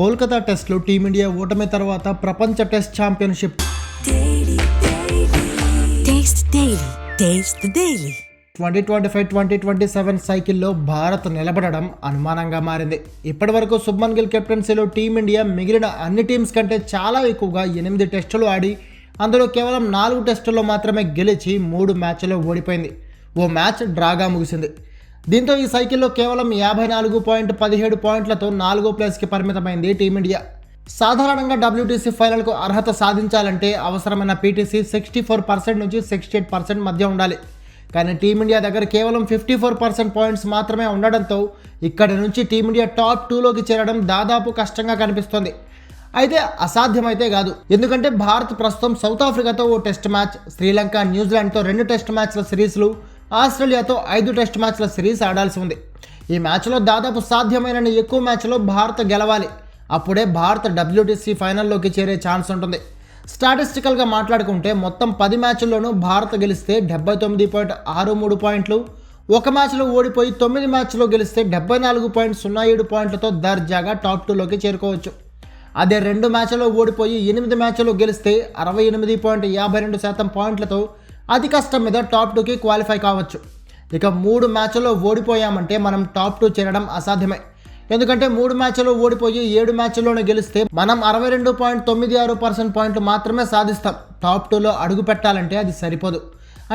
కోల్కతా టెస్ట్లో టీమిండియా ఓటమి తర్వాత ప్రపంచ test championship. Twenty twenty five twenty twenty seven సైకిల్లో భారత్ నిలబడడం అనుమానంగా మారింది. ఇప్పటివరకు శుభ్మన్ గిల్ కెప్టెన్సీలో టీమిండియా మిగిలిన అన్ని టీమ్స్ కంటే చాలా ఎక్కువగా ఎనిమిది టెస్టులు ఆడి అందులో కేవలం నాలుగు టెస్టుల్లో మాత్రమే గెలిచి మూడు మ్యాచ్లో ఓడిపోయింది. ఓ మ్యాచ్ డ్రాగా ముగిసింది. దీంతో ఈ సైకిల్లో కేవలం యాభై నాలుగు పాయింట్ పదిహేడు పాయింట్లతో నాలుగో ప్లేస్కి పరిమితమైంది టీమిండియా. సాధారణంగా డబ్ల్యూటీసీ ఫైనల్కు అర్హత సాధించాలంటే అవసరమైన పీటీసీ సిక్స్టీ ఫోర్ పర్సెంట్ నుంచి సిక్స్టీ ఎయిట్ పర్సెంట్ మధ్య ఉండాలి. కానీ టీమిండియా దగ్గర కేవలం ఫిఫ్టీ ఫోర్ పర్సెంట్ పాయింట్స్ మాత్రమే ఉండడంతో ఇక్కడి నుంచి టీమిండియా టాప్ టూలోకి చేరడం దాదాపు కష్టంగా కనిపిస్తోంది. అయితే అసాధ్యమైతే కాదు. ఎందుకంటే భారత్ ప్రస్తుతం సౌత్ ఆఫ్రికాతో ఓ టెస్ట్ మ్యాచ్ శ్రీలంక న్యూజిలాండ్తో రెండు టెస్ట్ మ్యాచ్ల సిరీస్లు ఆస్ట్రేలియాతో ఐదు టెస్ట్ మ్యాచ్ల సిరీస్ ఆడాల్సి ఉంది. ఈ మ్యాచ్లో దాదాపు సాధ్యమైన ఎక్కువ మ్యాచ్లో భారత్ గెలవాలి. అప్పుడే భారత్ డబ్ల్యూటీసీ ఫైనల్లోకి చేరే ఛాన్స్ ఉంటుంది. స్టాటిస్టికల్గా మాట్లాడుకుంటే మొత్తం పది మ్యాచ్ల్లోనూ భారత్ గెలిస్తే డెబ్బై తొమ్మిది పాయింట్ ఆరు మూడు పాయింట్లు ఒక మ్యాచ్లో ఓడిపోయి తొమ్మిది మ్యాచ్లో గెలిస్తే డెబ్బై నాలుగు పాయింట్ సున్నా ఏడు పాయింట్లతో దర్జాగా టాప్ టూలోకి చేరుకోవచ్చు. అదే రెండు మ్యాచ్లో ఓడిపోయి ఎనిమిది మ్యాచ్లో గెలిస్తే అరవై ఎనిమిది పాయింట్ యాభై రెండు శాతం పాయింట్లతో అతి కష్టం మీద టాప్ టూకి క్వాలిఫై కావచ్చు. ఇక మూడు మ్యాచ్ల్లో ఓడిపోయామంటే మనం టాప్ టూ చేరడం అసాధ్యమే. ఎందుకంటే మూడు మ్యాచ్ల్లో ఓడిపోయి ఏడు మ్యాచ్ల్లోనే గెలిస్తే మనం అరవై రెండు పాయింట్ తొమ్మిది ఆరు పర్సెంట్ పాయింట్లు మాత్రమే సాధిస్తాం. టాప్ టూలో అడుగు పెట్టాలంటే అది సరిపోదు.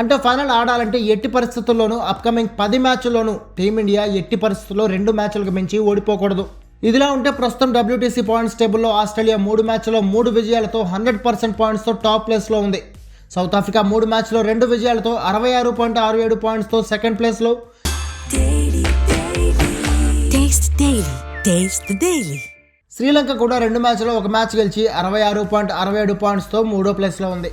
అంటే ఫైనల్ ఆడాలంటే ఎట్టి పరిస్థితుల్లోనూ అప్కమింగ్ పది మ్యాచ్ల్లోనూ టీమిండియా ఎట్టి పరిస్థితుల్లో రెండు మ్యాచ్లకు మించి ఓడిపోకూడదు. ఇదిలా ఉంటే ప్రస్తుతం డబ్ల్యూటీసీ పాయింట్స్ టేబుల్లో ఆస్ట్రేలియా మూడు మ్యాచ్లో మూడు విజయాలతో హండ్రెడ్ పర్సెంట్ పాయింట్స్తో టాప్ ప్లేస్లో ఉంది. సౌత్ ఆఫ్రికా మూడు మ్యాచ్లో రెండు విజయాలతో అరవై ఆరు పాయింట్ ఆరు ఏడు పాయింట్స్తో సెకండ్ ప్లేస్లో. శ్రీలంక కూడా రెండు మ్యాచ్లో ఒక మ్యాచ్ గెలిచి అరవై ఆరు పాయింట్ అరవై ఏడు పాయింట్స్తో మూడో ప్లేస్లో ఉంది.